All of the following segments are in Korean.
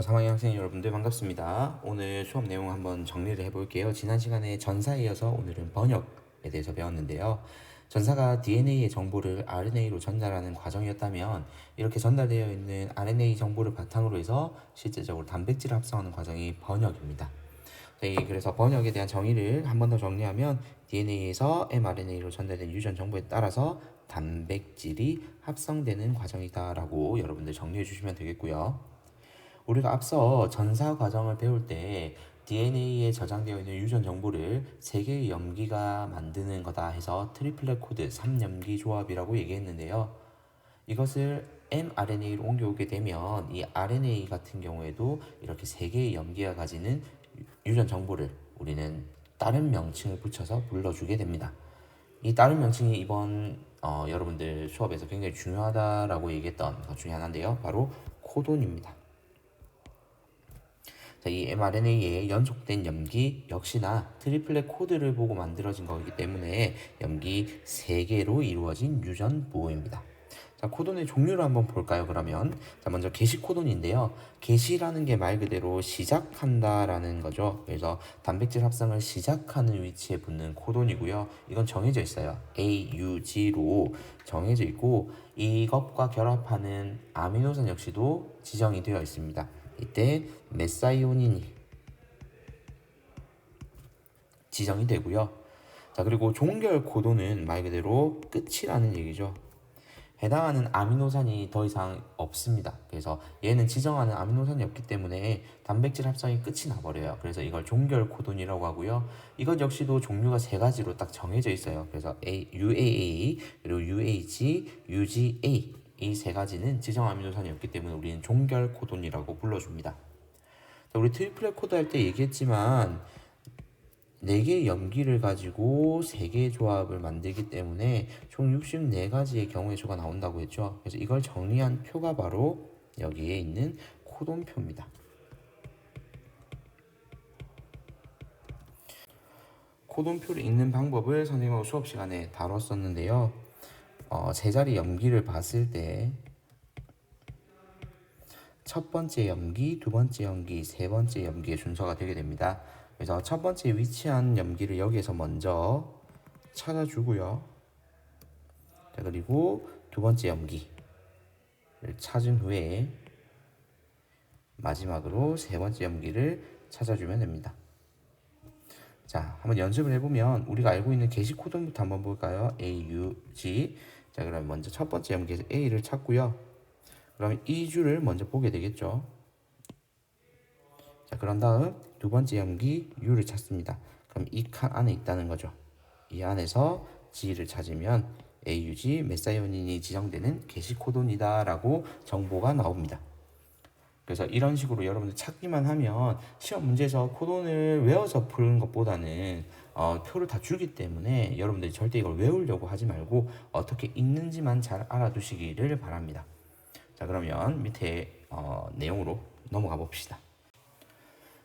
자, 3학년 학생 여러분들 반갑습니다. 오늘 수업 내용 한번 정리를 해볼게요. 지난 시간에 전사에 이어서 오늘은 번역에 대해서 배웠는데요. 전사가 DNA의 정보를 RNA로 전달하는 과정이었다면 이렇게 전달되어 있는 RNA 정보를 바탕으로 해서 실제적으로 단백질을 합성하는 과정이 번역입니다. 네, 그래서 번역에 대한 정의를 한 번 더 정리하면 DNA에서 mRNA로 전달된 유전 정보에 따라서 단백질이 합성되는 과정이다라고 여러분들 정리해 주시면 되겠고요. 우리가 앞서 전사 과정을 배울 때 DNA에 저장되어 있는 유전 정보를 세 개의 염기가 만드는 거다 해서 트리플렛 코드 3염기 조합이라고 얘기했는데요. 이것을 mRNA로 옮겨오게 되면 이 RNA 같은 경우에도 이렇게 세 개의 염기가 가지는 유전 정보를 우리는 다른 명칭을 붙여서 불러주게 됩니다. 이 다른 명칭이 이번 어, 여러분들 수업에서 굉장히 중요하다라고 얘기했던 것 중에 하나인데요. 바로 코돈입니다. 자, 이 mRNA의 연속된 염기 역시나 트리플렛 코드를 보고 만들어진 거기 때문에 염기 3개로 이루어진 유전 보호입니다. 자, 코돈의 종류를 한번 볼까요, 그러면? 자, 먼저 게시 코돈인데요. 게시라는 게 말 그대로 시작한다라는 거죠. 그래서 단백질 합성을 시작하는 위치에 붙는 코돈이고요. 이건 정해져 있어요. AUG로 정해져 있고, 이것과 결합하는 아미노산 역시도 지정이 되어 있습니다. 이때 메사이오닌이 지정이 되고요. 자, 그리고 종결 코도는 말 그대로 끝이라는 얘기죠. 해당하는 아미노산이 더 이상 없습니다. 그래서 얘는 지정하는 아미노산이 없기 때문에 단백질 합성이 끝이 나버려요. 그래서 이걸 종결 코돈이라고 하고요. 이것 역시도 종류가 세 가지로 딱 정해져 있어요. 그래서 A, UAA, 그리고 UAG, UGA 이 세 가지는 지정 아미노산이 없기 때문에 우리는 종결 코돈이라고 불러줍니다. 자, 우리 트리플렛 코드 할 때 얘기했지만 4개의 염기를 가지고 3개의 조합을 만들기 때문에 총 64가지의 경우의 수가 나온다고 했죠. 그래서 이걸 정리한 표가 바로 여기에 있는 코돈표입니다. 코돈표를 읽는 방법을 선생님하고 수업 시간에 다뤘었는데요. 어, 제자리 염기를 봤을 때 첫 번째 염기, 두 번째 염기, 세 번째 염기의 순서가 되게 됩니다. 그래서 첫 번째 위치한 염기를 여기에서 먼저 찾아주고요. 자, 그리고 두 번째 염기를 찾은 후에 마지막으로 세 번째 염기를 찾아주면 됩니다. 자, 한번 연습을 해보면 우리가 알고 있는 게시 코드부터 한번 볼까요? A, U, G. 자, 그럼 먼저 첫 번째 염기에서 A를 찾고요. 그러면 이 줄을 먼저 보게 되겠죠. 자, 그런 다음 두 번째 염기 U를 찾습니다. 그럼 이 칸 안에 있다는 거죠. 이 안에서 G를 찾으면 AUG 메사이오닌이 지정되는 게시 코돈이다라고 정보가 나옵니다. 그래서 이런 식으로 여러분들 찾기만 하면 시험 문제에서 코돈을 외워서 푸는 것보다는 어, 표를 다 주기 때문에 여러분들이 절대 이걸 외우려고 하지 말고 어떻게 읽는지만 잘 알아두시기를 바랍니다. 자 그러면 밑에 어, 내용으로 넘어가 봅시다.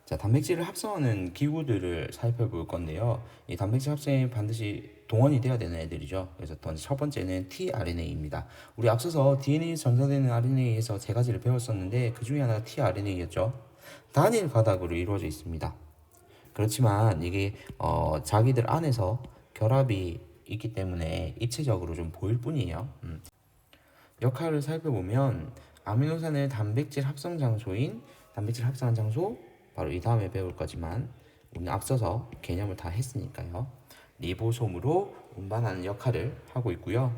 자 단백질을 합성하는 기구들을 살펴볼 건데요. 이 단백질 합성이 반드시 동원이 돼야 되는 애들이죠. 그래서 첫 번째는 tRNA입니다. 우리 앞서서 DNA 전사되는 RNA에서 세 가지를 배웠었는데 그 중에 하나가 tRNA였죠. 단일 가닥으로 이루어져 있습니다. 그렇지만 이게 어, 자기들 안에서 결합이 있기 때문에 입체적으로 좀 보일 뿐이에요. 음. 역할을 살펴보면 아미노산의 단백질 합성 장소인 단백질 합성한 장소 바로 이 다음에 배울 거지만 우리는 앞서서 개념을 다 했으니까요. 리보솜으로 운반하는 역할을 하고 있고요.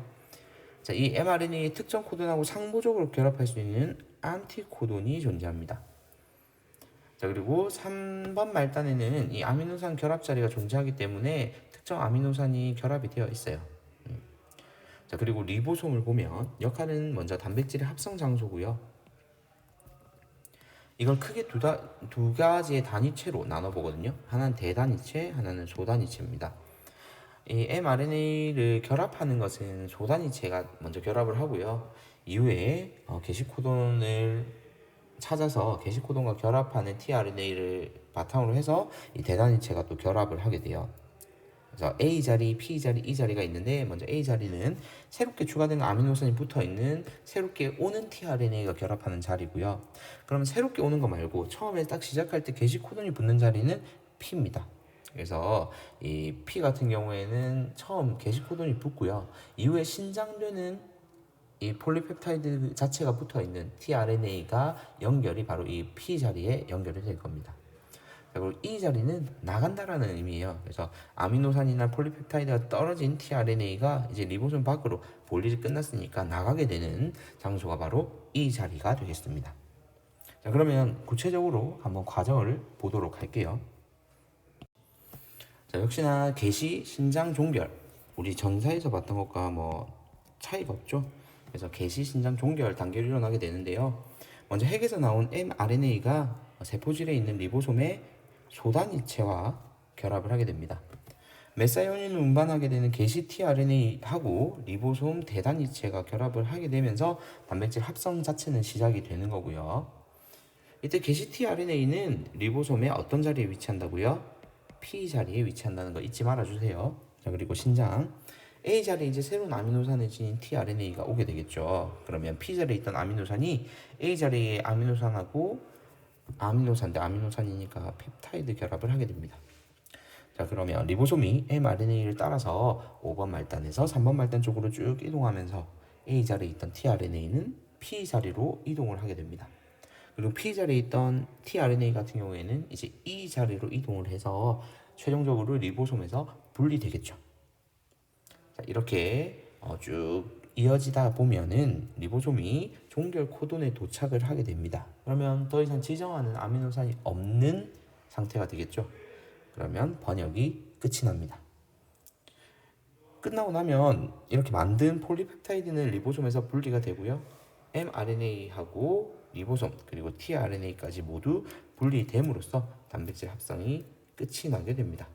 자, 이 mRNA의 특정 코돈하고 상호적으로 결합할 수 있는 안티코돈이 존재합니다. 자, 그리고 3번 말단에는 이 아미노산 결합 자리가 존재하기 때문에 특정 아미노산이 결합이 되어 있어요. 자, 그리고 리보솜을 보면 역할은 먼저 단백질의 합성 장소고요. 이걸 크게 두, 다, 두 가지의 단위체로 나눠 보거든요. 하나는 대단위체, 하나는 소단위체입니다. 이 mRNA를 결합하는 것은 소단위체가 먼저 결합을 하고요. 이후에 어, 게시 코돈을 찾아서 게시 코돈과 결합하는 tRNA를 바탕으로 해서 이 대단위체가 또 결합을 하게 돼요. 그래서 A 자리, P 자리, E 자리가 있는데 먼저 A 자리는 새롭게 추가된 아미노산이 붙어 있는 새롭게 오는 tRNA가 결합하는 자리고요. 그러면 새롭게 오는 거 말고 처음에 딱 시작할 때 게시 코돈이 붙는 자리는 P입니다. 그래서 이 P 같은 경우에는 처음 게시 코돈이 붙고요. 이후에 신장되는 이 폴리펩타이드 자체가 붙어 있는 tRNA가 연결이 바로 이 P 자리에 연결이 될 겁니다. 자, 그리고 이 자리는 나간다라는 의미예요. 그래서 아미노산이나 폴리펩타이드가 떨어진 tRNA가 이제 리보솜 밖으로 볼 일이 끝났으니까 나가게 되는 장소가 바로 이 자리가 되겠습니다. 자, 그러면 구체적으로 한번 과정을 보도록 할게요. 자, 역시나 개시, 신장, 종결. 우리 전사에서 봤던 것과 뭐 차이가 없죠. 그래서 개시, 신장, 종결 단계로 일어나게 되는데요. 먼저 핵에서 나온 mRNA가 세포질에 있는 리보솜의 소단위체와 결합을 하게 됩니다. 메사이온을 운반하게 되는 게시 tRNA하고 리보솜 대단위체가 결합을 하게 되면서 단백질 합성 자체는 시작이 되는 거고요. 이때 게시 tRNA는 리보솜의 어떤 자리에 위치한다고요? P 자리에 위치한다는 거 잊지 말아 주세요. 자, 그리고 신장 A 자리에 이제 새로운 아미노산을 지닌 tRNA가 오게 되겠죠. 그러면 P 자리에 있던 아미노산이 A 자리의 아미노산하고 아미노산인데 아미노산이니까 펩타이드 결합을 하게 됩니다. 자 그러면 리보솜이 mRNA를 따라서 5번 말단에서 3번 말단 쪽으로 쭉 이동하면서 A 자리에 있던 tRNA는 P 자리로 이동을 하게 됩니다. 그리고 P 자리에 있던 tRNA 같은 경우에는 이제 E 자리로 이동을 해서 최종적으로 리보솜에서 분리되겠죠. 자, 이렇게 어, 쭉 이어지다 보면은 리보솜이 종결 코돈에 도착을 하게 됩니다. 그러면 더 이상 지정하는 아미노산이 없는 상태가 되겠죠. 그러면 번역이 끝이 납니다. 끝나고 나면 이렇게 만든 폴리펩타이드는 리보솜에서 분리가 되고요. mRNA하고 리보솜 그리고 tRNA까지 모두 분리됨으로써 단백질 합성이 끝이 나게 됩니다.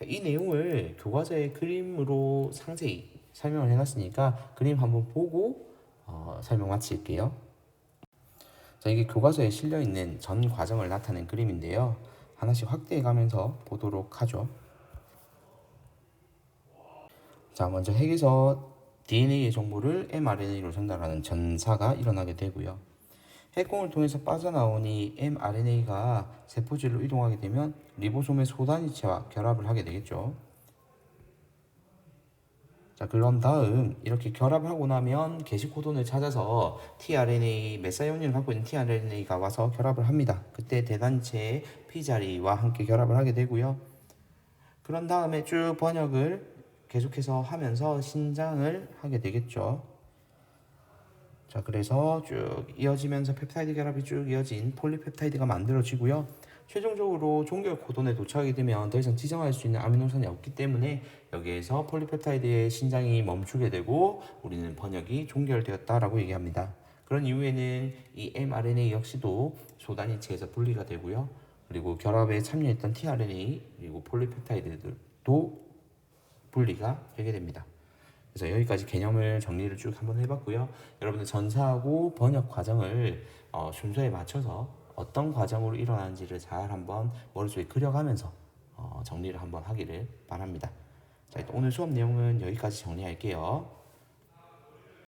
자, 이 내용을 교과서의 그림으로 상세히 설명을 해놨으니까 그림 한번 보고 어, 설명 마칠게요. 자, 이게 교과서에 실려 있는 전 과정을 나타낸 그림인데요. 하나씩 확대해 가면서 보도록 하죠. 자, 먼저 핵에서 DNA의 정보를 mRNA로 전달하는 전사가 일어나게 되고요. 핵공을 통해서 빠져나오니 mRNA가 세포질로 이동하게 되면 리보솜의 소단위체와 결합을 하게 되겠죠. 자, 그런 다음 이렇게 결합을 하고 나면 게시 코돈을 찾아서 tRNA 메사이온을 갖고 있는 tRNA가 와서 결합을 합니다. 그때 대단체의 P 자리와 함께 결합을 하게 되고요. 그런 다음에 쭉 번역을 계속해서 하면서 신장을 하게 되겠죠. 자, 그래서 쭉 이어지면서 펩타이드 결합이 쭉 이어진 폴리펩타이드가 만들어지고요. 최종적으로 종결 코돈에 도착하게 되면 더 이상 지정할 수 있는 아미노산이 없기 때문에 여기에서 폴리펩타이드의 신장이 멈추게 되고 우리는 번역이 종결되었다라고 얘기합니다. 그런 이후에는 이 mRNA 역시도 소단위체에서 분리가 되고요. 그리고 결합에 참여했던 tRNA 그리고 폴리펩타이드들도 분리가 되게 됩니다. 그래서 여기까지 개념을 정리를 쭉 한번 해봤고요. 여러분들 전사하고 번역 과정을 어, 순서에 맞춰서 어떤 과정으로 일어나는지를 잘 한번 머릿속에 그려가면서 어, 정리를 한번 하기를 바랍니다. 자, 오늘 수업 내용은 여기까지 정리할게요.